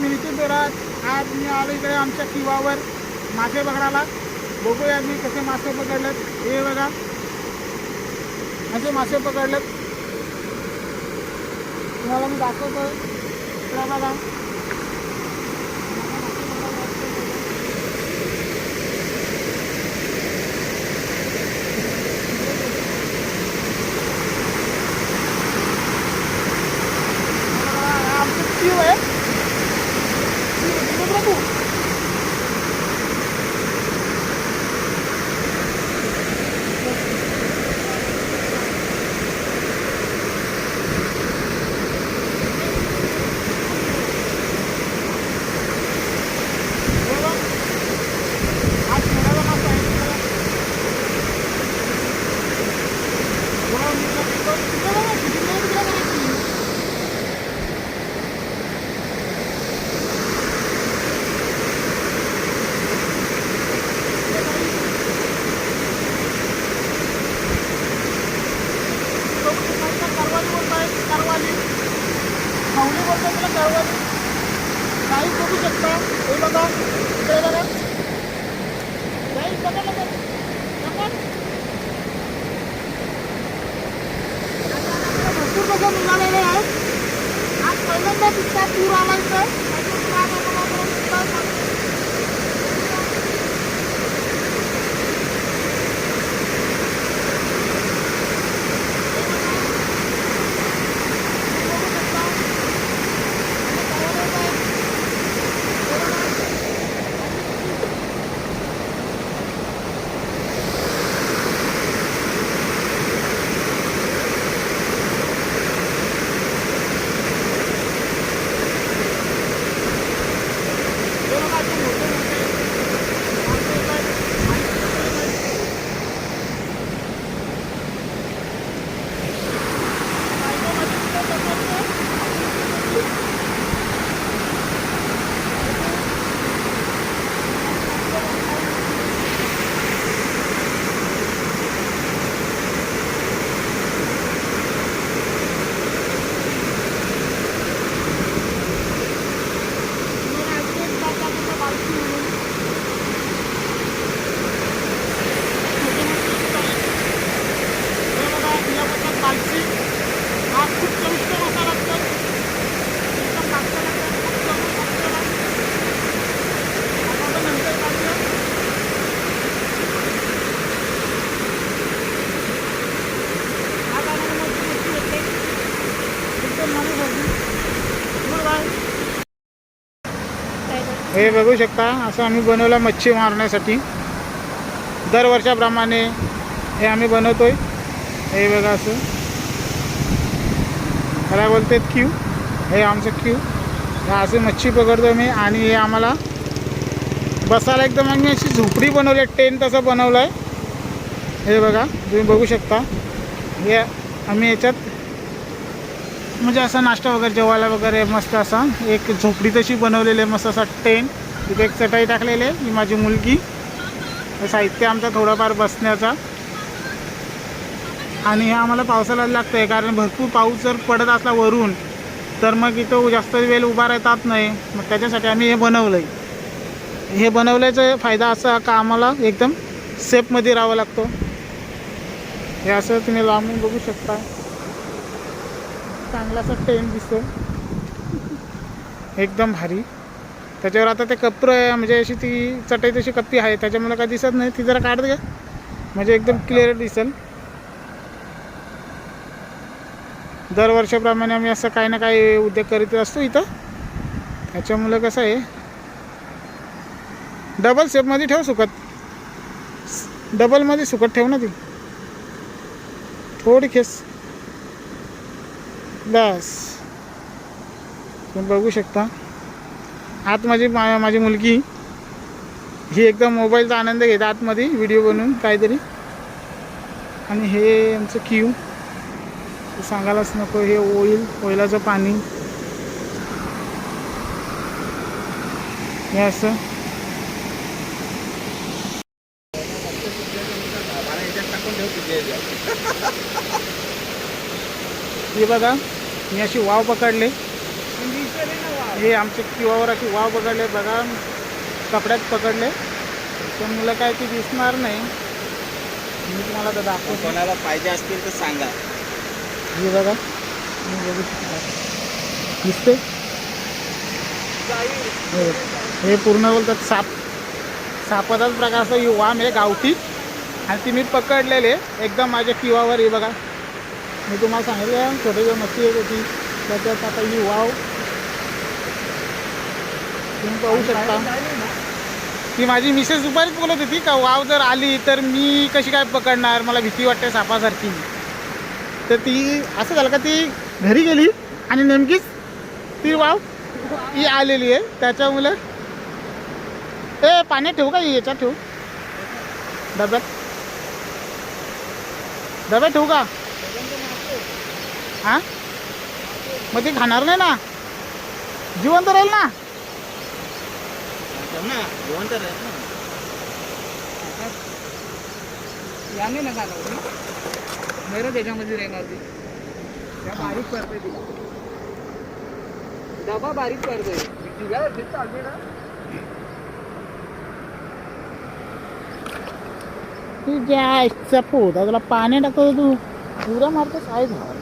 मी नितीन दोरात आज मी आलो इकडे आमच्या किवावर मासे पकडायला. बघूया मी कसे मासे पकडलेत. हे बघा. असे मासे पकडलेत. तुम्हाला मी दाखवतो इकडे बघा आमचं क्यू आहे क्यू आहे. बघू. बघा. आज थोड्याला मासा आहे. बघा, मी तुला तिकडं- तिकडं बघा, तिकडं तिकडं बघा तुम्ही. बघू शकता, करवाली बोलताय करवाली खावली बोलताय त्याला करवाली काही बघू शकता. हे बघा. इकडे बघा. काही बघा बघा भरपूर बघा निघालेले आहेत. आज पहिल्यांदा तिथला पूर आला इथं त्याच्यामुळे आज आम्हाला जरा इतका- हा खूप चविष्ट मसाला लागतो एकदम लागतं लागतं खूप चविष्ट मसाला. आता आपण नंतर टाकूया. आज आम्हाला मच्छी मच्छी भेटते. एकदम मनी भरली. Good bye. हे बघू शकता असं आम्ही बनवलं मच्छी मारण्यासाठी. दरवर्षाप्रमाणे हे आम्ही बनवतो आहे हे बघा असं. त्याला बोलतात क्यू? हे आमचं क्यू. असे मच्छी पकडतो मी आणि हे आम्हाला बसायला एकदम आम्ही अशी झोपडी बनवली आहे टेंट तसं बनवलं आहे हे बघा तुम्ही बघू शकता. हे आम्ही याच्यात म्हणजे असं नाश्ता वगैरे जेवायला वगैरे मस्त असा. एक झोपडी तशी बनवलेली आहे मस्त असा टेन तिथे एक चटाई टाकलेली आहे ही माझी मुलगी. साहित्य आमचा थोडंफार बसण्याचा. आणि हे आम्हाला पावसाला लागतं आहे कारण भरपूर पाऊस जर पडत असला वरून तर मग इथं जास्त वेळ उभा राहतात नाही. मग त्याच्यासाठी आम्ही हे बनवलं आहे हे बनवल्याचा फायदा असा का आम्हाला एकदम सेफमध्ये राहावं लागतो. हे असं तुम्ही लांबून बघू शकता. चांगलासा टेन दिसतो एकदम भारी. त्याच्यावर आता ते कप्र आहे म्हणजे अशी ती चटई तशी कप्पी आहे त्याच्यामुळे काय दिसत नाही. ती जरा काढत घ्या. म्हणजे एकदम क्लिअर दिसेल. दरवर्षाप्रमाणे आम्ही असं काही ना काही उद्योग करीत असतो इथं. त्याच्यामुळं कसं आहे डबल सेपमध्ये ठेव सुकत. डबलमध्ये सुकत ठेव ना ती. थोडी खेस. बस. तुम्ही बघू शकता. आत माझी मा माझी मुलगी. ही एकदम मोबाईलचा आनंद घेते आतमध्ये व्हिडिओ बनवून काहीतरी. आणि हे आमचं क्यू. सांगायलाच नको हे ओईल ओयलाचं पाणी. हे असं. हे बघा. मी अशी वाव पकडले. हे आमचे किवावर अशी वाव पकडले. बघा कपड्यात पकडले. तर मुलं काय ती दिसणार नाही. मी तुम्हाला आता दाखवतो. कोणाला पाहिजे असतील तर सांगा. हे बघा. मी बघू शकता. दिसते हे. हे पूर्ण बोलतात साप. सापाचाच प्रकारचा ही वाम आहे गावठी. आणि ती मी पकडलेले एकदम माझ्या किवावर हे बघा. मी तुम्हाला सांगितलं छोटे जे मच्छी येत होती त्याच्यात आता ही वाव. तुम्ही पाहू शकता. ती माझी मिसेस दुपारीच बोलत होती का वाव जर आली तर मी कशी काय पकडणार? मला भीती वाटते सापासारखी. तर ती असं झालं का ती घरी गेली आणि नेमकीच ती वाव ही आलेली आहे. त्याच्यामुळे ए पाण्यात ठेवू का याच्यात ठेवू. डब्यात. डब्यात ठेवू का? हां? मग ती खाणार नाही ना? जिवंत राहील ना? ना जिवंत राहत ना. याने ना चालवली बरं त्याच्यामध्ये रेंगार ती. त्या बारीक पडते ती. डबा बारीक पडतोय तुझ्यावरती चालते ना. तुझ्या आईचा पोता तुला पाणी टाकतो तू. पुरा मारतो काय झालं